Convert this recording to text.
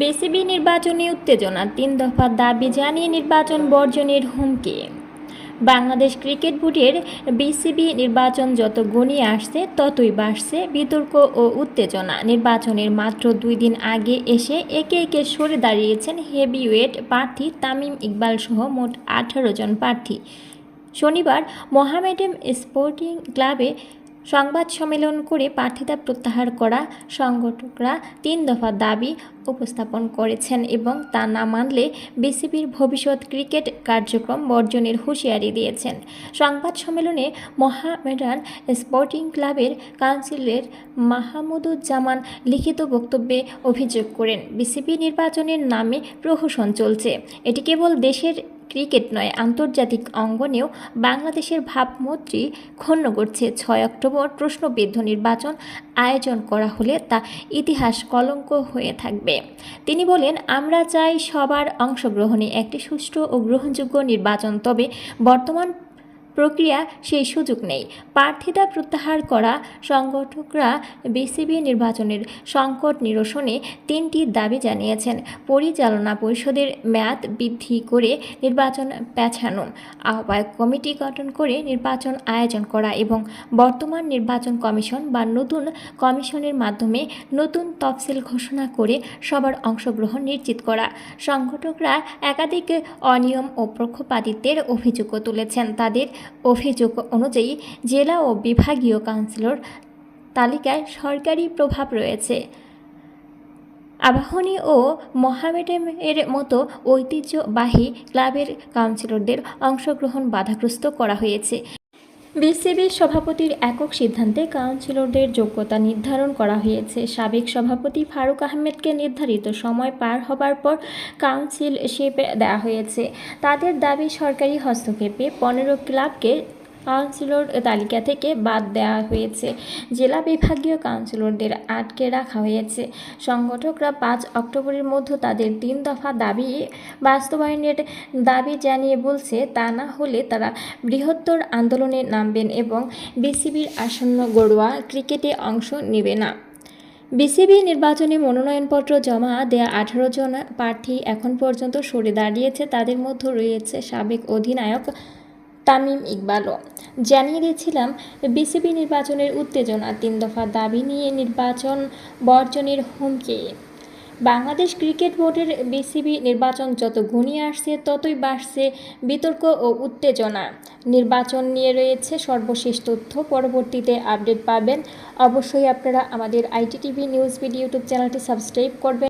BCB নির্বাচনী উত্তেজনা তিন দফা দাবি জানিয়ে নির্বাচন বর্জনের হুমকি। বাংলাদেশ ক্রিকেট বোর্ডের বিসিবি নির্বাচন যত গনিয়ে আসছে, ততই বাড়ছে বিতর্ক ও উত্তেজনা। নির্বাচনের মাত্র দুই দিন আগে এসে একে একে সরে দাঁড়িয়েছেন হেভিওয়েট প্রার্থী তামিম ইকবাল সহ মোট আঠারো জন প্রার্থী। শনিবার মোহামেডান স্পোর্টিং ক্লাবে সংবাদ সম্মেলন করে প্রার্থিতা প্রত্যাহার করা সংগঠকরা তিন দফা দাবি উপস্থাপন করেছেন এবং তা না মানলে বিসিবির ভবিষ্যৎ ক্রিকেট কার্যক্রম বর্জনের হুঁশিয়ারি দিয়েছেন। সংবাদ সম্মেলনে মহামেডান স্পোর্টিং ক্লাবের কাউন্সিলর মাহমুদুজ্জামান লিখিত বক্তব্যে অভিযোগ করেন, বিসিবি নির্বাচনের নামে প্রহসন চলছে। এটি কেবল দেশের ক্রিকেট নয়, আন্তর্জাতিক অঙ্গনেও বাংলাদেশের ভাবমূর্তি ক্ষুণ্ণ করছে। ছয় অক্টোবর প্রশ্নবিদ্ধ নির্বাচন আয়োজন করা হলে তা ইতিহাস কলঙ্ক হয়ে থাকবে। তিনি বলেন, আমরা চাই সবার অংশগ্রহণে একটি সুষ্ঠু ও গ্রহণযোগ্য নির্বাচন। তবে বর্তমান প্রক্রিয়া সেই সুযোগ নেই। প্রার্থিতা প্রত্যাহার করা, সংগঠকরা বিসিবি নির্বাচনের সংকট নিরসনে তিনটি দাবি জানিয়েছেন। পরিচালনা পরিষদের মেয়াদ বৃদ্ধি করে নির্বাচন পেছানো আহ্বায়ক কমিটি গঠন করে নির্বাচন আয়োজন করা এবং বর্তমান নির্বাচন কমিশন বা নতুন কমিশনের মাধ্যমে নতুন তফসিল ঘোষণা করে সবার অংশগ্রহণ নিশ্চিত করা। সংগঠকরা একাধিক অনিয়ম ও পক্ষপাতিত্বের অভিযোগও তুলেছেন। তাদের অভিযোগ অনুযায়ী জেলা ও বিভাগীয় কাউন্সিলর তালিকায় সরকারি প্রভাব রয়েছে। আবাহনী ও মোহামেডানের মতো ঐতিহ্যবাহী ক্লাবের কাউন্সিলরদের অংশগ্রহণ বাধাগ্রস্ত করা হয়েছে। বিসিবির সভাপতির একক সিদ্ধান্তে কাউন্সিলরদের যোগ্যতা নির্ধারণ করা হয়েছে। সাবেক সভাপতি ফারুক আহমেদকে নির্ধারিত সময় পার হবার পর কাউন্সিলশিপ দেওয়া হয়েছে। তাদের দাবি সরকারি হস্তক্ষেপে পনেরো ক্লাবকে কাউন্সিলর তালিকা থেকে বাদ দেওয়া হয়েছে। জেলা বিভাগীয় কাউন্সিলরদের আটকে রাখা হয়েছে। সংগঠকরা পাঁচ অক্টোবরের মধ্যে তাদের তিন দফা দাবি বাস্তবায়নের দাবি জানিয়ে বলছে, তা না হলে তারা বৃহত্তর আন্দোলনে নামবেন এবং বিসিবির আসন্ন গড়ুয়া ক্রিকেটে অংশ নেবে না। বিসিবি নির্বাচনে মনোনয়নপত্র জমা দেয়া আঠারো জন প্রার্থী এখন পর্যন্ত সরে দাঁড়িয়েছে। তাদের মধ্যে রয়েছে সাবেক অধিনায়ক তামিম ইকবালও। জানিয়ে দিয়েছিলাম, বিসিবি নির্বাচনের উত্তেজনা তিন দফা দাবি নিয়ে নির্বাচন বর্জনের হুমকি। বাংলাদেশ ক্রিকেট বোর্ডের বিসিবি নির্বাচন যত ঘনিয়ে আসছে, ততই বাড়ছে বিতর্ক ও উত্তেজনা। নির্বাচন নিয়ে রয়েছে সর্বশেষ তথ্য, পরবর্তীতে আপডেট পাবেন। অবশ্যই আপনারা আমাদের আইটিটিভি নিউজ ভিডিও ইউটিউব চ্যানেলটি সাবস্ক্রাইব করবেন।